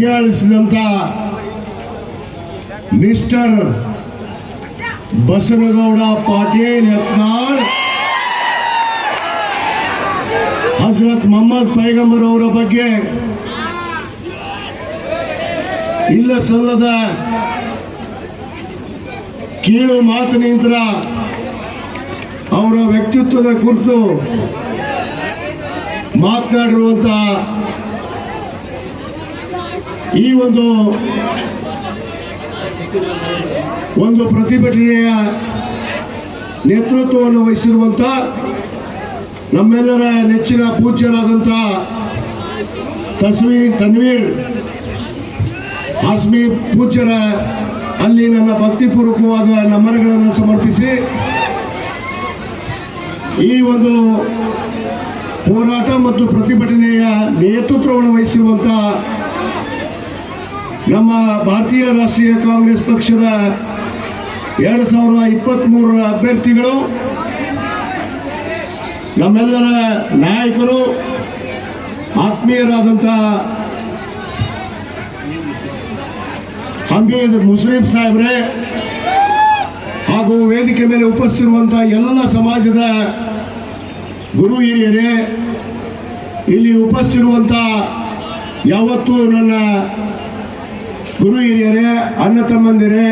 ಹೀಯಾಳಿಸಿದಂಥ mister Basavagouda Patil Yatnal, Hazrat Mohammed ಪೈಗಂಬರ್ ಅವರ ಬಗ್ಗೆ ಇಲ್ಲ ಸಲ್ಲದ ಕೀಳು ಮಾತಿನಿಂದ ಅವರ ವ್ಯಕ್ತಿತ್ವದ ಕುರಿತು ಮಾತನಾಡಿರುವಂತ ಈ ಒಂದು ಒಂದು ಪ್ರತಿಭಟನೆಯ ನೇತೃತ್ವವನ್ನು ವಹಿಸಿರುವಂತ ನಮ್ಮೆಲ್ಲರ ನೆಚ್ಚಿನ ಪೂಜ್ಯರಾದಂತ ತಸ್ವೀರ್, ತನ್ವೀರ್ ಹಾಸ್ಮಿ ಪೂಜ್ಯರ ಅಲ್ಲಿ ನನ್ನ ಭಕ್ತಿಪೂರ್ವಕವಾದ ನಮನಗಳನ್ನು ಸಮರ್ಪಿಸಿ ಈ ಒಂದು ಹೋರಾಟ ಮತ್ತು ಪ್ರತಿಭಟನೆಯ ನೇತೃತ್ವವನ್ನು ವಹಿಸಿರುವಂಥ ನಮ್ಮ ಭಾರತೀಯ ರಾಷ್ಟ್ರೀಯ ಕಾಂಗ್ರೆಸ್ ಪಕ್ಷದ ಎರಡು ಸಾವಿರದ ಇಪ್ಪತ್ತ್ಮೂರರ ಅಭ್ಯರ್ಥಿಗಳು, ನಮ್ಮೆಲ್ಲರ ನಾಯಕರು ಆತ್ಮೀಯರಾದಂಥ ಹಮೀದ್ ಮುಸ್ಲಿಂ ಸಾಹೇಬ್ರೆ ಹಾಗೂ ವೇದಿಕೆ ಮೇಲೆ ಉಪಸ್ಥಿತಿರುವಂಥ ಎಲ್ಲ ಸಮಾಜದ ಗುರು ಹಿರಿಯರೇ, ಇಲ್ಲಿ ಉಪಸ್ಥಿರುವಂಥ ಯಾವತ್ತೂ ನನ್ನ ಗುರು ಹಿರಿಯರೇ, ಅಣ್ಣ ತಮ್ಮಂದಿರೇ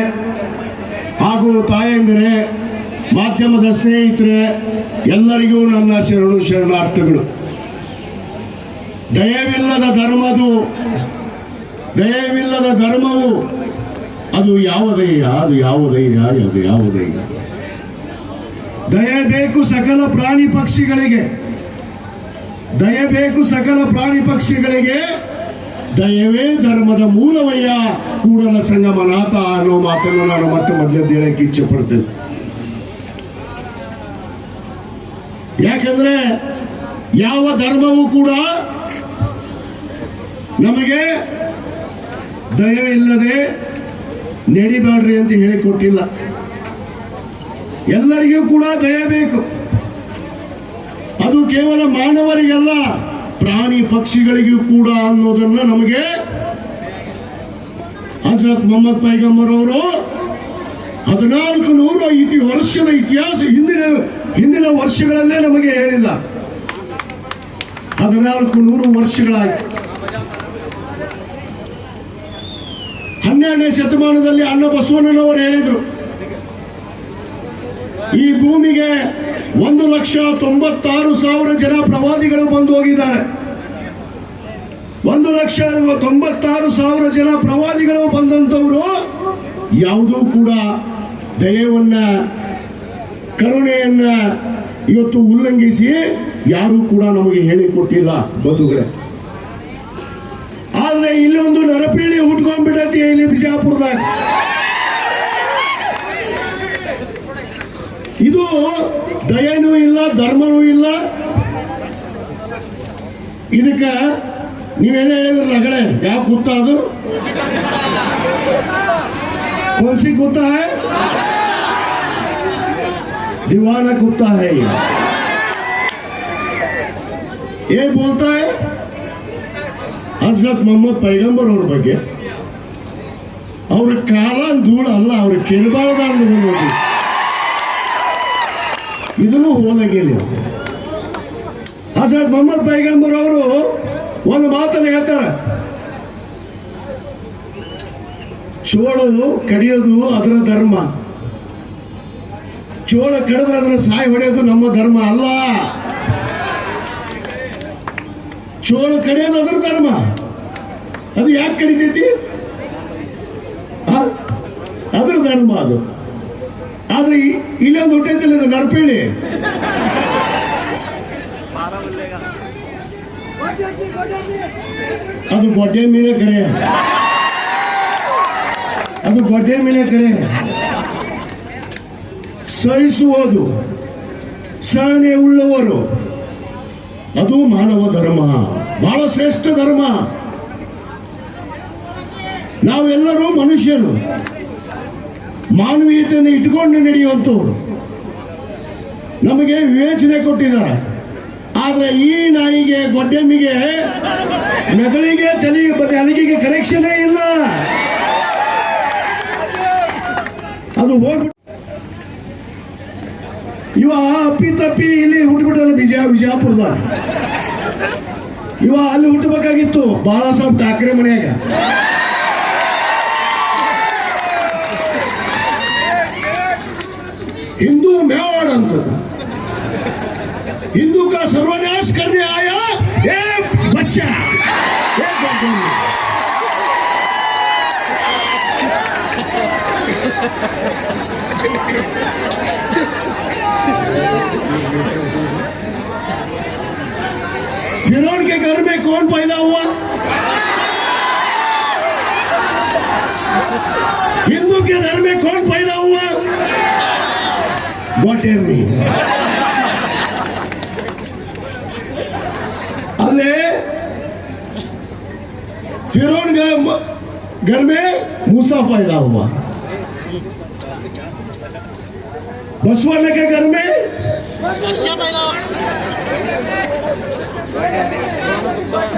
ಹಾಗೂ ತಾಯಂದಿರೇ, ಮಾಧ್ಯಮದ ಸ್ನೇಹಿತರೆ, ಎಲ್ಲರಿಗೂ ನನ್ನ ಶರಣು ಶರಣಾರ್ಥಗಳು. ದಯವಿಲ್ಲದ ಧರ್ಮದು, ದಯವಿಲ್ಲದ ಧರ್ಮವು, ಅದು ಯಾವುದಯ್ಯ ಅದು ಯಾವುದಯ್ಯ ಅದು ಯಾವುದಯ್ಯ ದಯ ಬೇಕು ಸಕಲ ಪ್ರಾಣಿ ಪಕ್ಷಿಗಳಿಗೆ. ದಯ ಬೇಕು ಸಕಲ ಪ್ರಾಣಿ ಪಕ್ಷಿಗಳಿಗೆ ದಯವೇ ಧರ್ಮದ ಮೂಲವಯ್ಯ, ಕೂಡಲ ಸಂಗಮನಾಥ ಅನ್ನೋ ಮಾತನ್ನು ನಾನು ಮತ್ತೆ ಮೊದಲದ್ದು ಹೇಳಕ್ಕೆ ಇಚ್ಛೆ ಪಡ್ತೇನೆ ಯಾಕಂದ್ರೆ ಯಾವ ಧರ್ಮವೂ ಕೂಡ ನಮಗೆ ದಯವಿಲ್ಲದೆ ನಡಿಬೇಡ್ರಿ ಅಂತ ಹೇಳಿಕೊಟ್ಟಿಲ್ಲ. ಎಲ್ಲರಿಗೂ ಕೂಡ ದಯ ಬೇಕು. ಅದು ಕೇವಲ ಮಾನವರಿಗಲ್ಲ ಪ್ರಾಣಿ ಪಕ್ಷಿಗಳಿಗೂ ಕೂಡ ಅನ್ನೋದನ್ನ ನಮಗೆ ಹಜರತ್ ಮೊಹಮ್ಮದ್ ಪೈಗಂಬರ್ ಅವರು ಹದಿನಾಲ್ಕು ನೂರು ಇತಿ ವರ್ಷದ ಇತಿಹಾಸ ಹಿಂದಿನ ಹಿಂದಿನ ವರ್ಷಗಳಲ್ಲೇ ನಮಗೆ ಹೇಳಿಲ್ಲ. ಹದಿನಾಲ್ಕು ನೂರು ವರ್ಷಗಳಾಯ್ತು. ಹನ್ನೆರಡನೇ ಶತಮಾನದಲ್ಲಿ ಅಣ್ಣ ಬಸವಣ್ಣನವರು ಹೇಳಿದರು ಈ ಭೂಮಿಗೆ ಒಂದು ಲಕ್ಷ ತೊಂಬತ್ತಾರು ಸಾವಿರ ಜನ ಪ್ರವಾದಿಗಳು ಬಂದು ಹೋಗಿದ್ದಾರೆ. ಒಂದು ಲಕ್ಷ ತೊಂಬತ್ತಾರು ಸಾವಿರ ಜನ ಪ್ರವಾದಿಗಳು ಬಂದಂಥವರು ಯಾವುದೂ ಕೂಡ ದಯವನ್ನ, ಕರುಣೆಯನ್ನ ಇವತ್ತು ಉಲ್ಲಂಘಿಸಿ ಯಾರೂ ಕೂಡ ನಮಗೆ ಹೇಳಿಕೊಟ್ಟಿಲ್ಲ ಬಂಧುಗಳೇ. ಆದ್ರೆ ಇಲ್ಲಿ ಒಂದು ನರಪೀಳಿ ಹುಟ್ಕೊಂಡ್ಬಿಟ್ಟೈತಿ ಇಲ್ಲಿ ಬಿಜಾಪುರದಾಗ. ಇದು ದಯನೂ ಇಲ್ಲ ಧರ್ಮನೂ ಇಲ್ಲ ಇದಕ್ಕ ನೀವೇನು ಹೇಳಿದ್ರಲ್ಲ ಅಗಡೆ ಯಾವ ಕುತ್ತ ಅದು ಕೌನ್ಸಿ कुत्ता है दीवाना कुत्ता है ये ये बोलता है ಹಜರತ್ ಮೊಹಮ್ಮದ್ ಪೈಗಂಬರ್ ಅವ್ರ ಬಗ್ಗೆ ಅವ್ರ ಕಾಲ ಧೂಳ ಅಲ್ಲ ಅವ್ರ ಕೆಳಬಾಳದ ನೋಡಿ ಇದನ್ನು ಹೋದಾಗಿಲ್ಲ? ಹಸರತ್ ಮೊಹಮ್ಮದ್ ಪೈಗಂಬರ್ ಅವರು ಒಂದು ಮಾತನ್ನು ಹೇಳ್ತಾರೆ. ಚೋಳು ಕಡಿಯೋದು ಅದರ ಧರ್ಮ. ಚೋಳ ಕಡಿದ್ರೆ ಅದನ್ನ ಸಾಯಿ ಹೊಡೆಯೋದು ನಮ್ಮ ಧರ್ಮ ಅಲ್ಲ. ಚೋಳ ಕಡಿಯೋದು ಅದರ ಧರ್ಮ. ಅದು ಯಾಕೆ ಕಡಿತೈತಿ? ಅದ್ರ ಧರ್ಮ ಅದು. ಆದ್ರೆ ಇಲ್ಲೊಂದು ಹುಟ್ಟೈತಿಲ್ಲ ಇದು ನರ್ಪೇಳಿ ಅದು ಗೊಡ್ಡೆ ಮೀನೇ ಕರೆ. ಅದು ಗೊಡ್ಡೆ ಮೀನೇ ಕರೆ. ಸಹಿಸುವುದು ಸಹನೆ ಉಳ್ಳವರು. ಅದು ಮಾನವ ಧರ್ಮ. ಬಹಳ ಶ್ರೇಷ್ಠ ಧರ್ಮ. ನಾವೆಲ್ಲರೂ ಮನುಷ್ಯರು. ಮಾನವೀಯತೆಯನ್ನು ಇಟ್ಕೊಂಡು ನಡೆಯುವಂಥವ್ರು. ನಮಗೆ ವಿವೇಚನೆ ಕೊಟ್ಟಿದ್ದಾರೆ. ಆದರೆ ಈ ನಾಯಿಗೆ, ಗೊಡ್ಡೆಮ್ಮಿಗೆ, ಮೆದುಳಿಗೆ ತಲೆಗೆ ಬಟ್ಟೆ ಅಲಗಿಗೆ ಕನೆಕ್ಷನೇ ಇಲ್ಲ. ಅದು ಹೋಗ್ಬಿಟ್ಟು ಇವ ಅಪ್ಪಿ ತಪ್ಪಿ ಇಲ್ಲಿ ಹುಟ್ಟುಬಿಟ್ಟಲ್ಲ ವಿಜಯ ವಿಜಯಪುರದ ಇವ ಅಲ್ಲಿ ಹುಟ್ಟಬೇಕಾಗಿತ್ತು ಬಾಳಾ ಸಾಹೇಬ್ ಠಾಕ್ರೆ ಮನೆಯಾಗ. अंत हिंदू का सर्वनाश करने आया एक बच्चा। एक बच्चा। के घर में कौन पैदा हुआ? हिंदू के घर में कौन पैदा हुआ? What do you अरे फिर घर में मूसा पैदा हुआ। बसवाने के घर में?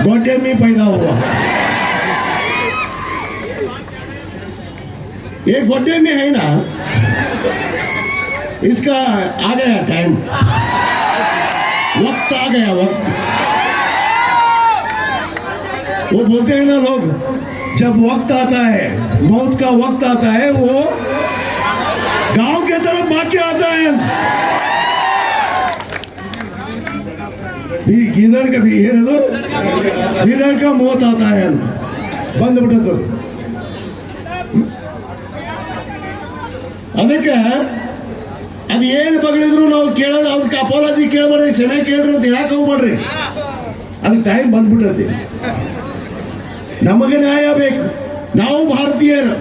गोडे में पैदा हुआ। ये गोडे में है ना? इसका आ गया टाइम वक्त आ गया वक्त वो बोलते हैं ना लोग जब वक्त आता है मौत का वक्त आता है वो गांव के तरफ भाग के आता है भी ಗಿದರ್ का भी ಏನದು ಗಿದರ್ का ಮೌತ್ आता है ಅಂತ ಬಂದ್ಬಿಟ್ಟದ್ದು ಅದಕ್ಕೆ ಅದು ಏನು ಬಗಳಿದ್ರು ನಾವು ಕೇಳೋದು ಅದಕ್ಕೆ ಅಪಾಲಜಿ ಕೇಳಬೇಡ್ರಿ, ಕ್ಷಮೆ ಕೇಳ್ರಿ ಅಂತ ಹೇಳಕ್ ಹೋಗ್ಬೇಡ್ರಿ. ಅದಕ್ಕೆ ಟೈಮ್ ಬಂದ್ಬಿಟ್ಟಿ ನಮಗೆ ನ್ಯಾಯ ಬೇಕು. ನಾವು ಭಾರತೀಯರು.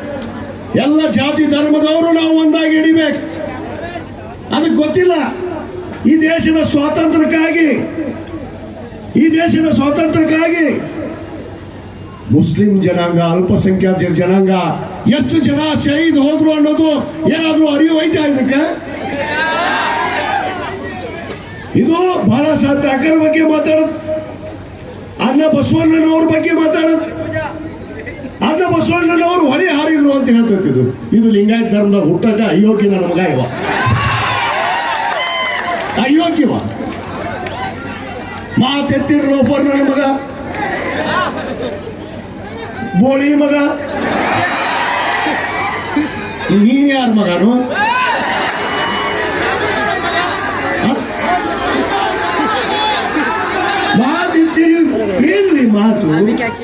ಎಲ್ಲ ಜಾತಿ ಧರ್ಮದವರು ನಾವು ಒಂದಾಗಿ ಹಿಡಿಬೇಕು. ಅದಕ್ಕೆ ಗೊತ್ತಿಲ್ಲ. ಈ ದೇಶದ ಸ್ವಾತಂತ್ರ್ಯಕ್ಕಾಗಿ, ಈ ದೇಶದ ಸ್ವಾತಂತ್ರ್ಯಕ್ಕಾಗಿ ಮುಸ್ಲಿಂ ಜನಾಂಗ, ಅಲ್ಪಸಂಖ್ಯಾತ ಜನಾಂಗ, ಎಷ್ಟು ಜನ ಶಹೀದ್ ಹೋದ್ರು ಅನ್ನೋದು ಏನಾದರೂ ಅರಿವು ಐತೆ ಇದಕ್ಕೆ? ಇದು ಸಾಹೇಬ್ ಠಾಕರೆ ಬಗ್ಗೆ ಮಾತಾಡೋದು. ಅನ್ನ ಬಸವಣ್ಣನವ್ರ ಬಗ್ಗೆ ಮಾತಾಡೋದು. ಅನ್ನ ಬಸವಣ್ಣನವರು ಹೊರೆ ಹಾರಿದ್ರು ಅಂತ ಹೇಳ್ತಿದ್ರು ಇದು. ಲಿಂಗಾಯತ ಧರ್ಮದಾಗ ಹುಟ್ಟಕ ಅಯೋಗ್ಯನ ಮಗ ಇವ. ಅಯೋಗ್ಯವ. ಮಾತೆತ್ತಿರ್ ಲೋಫರ್ ನನ್ನ ಮಗ. ಬೋಳಿ ಮಗ. ನೀನ್ ಯಾರ ಮಗನು? Amiga aqui.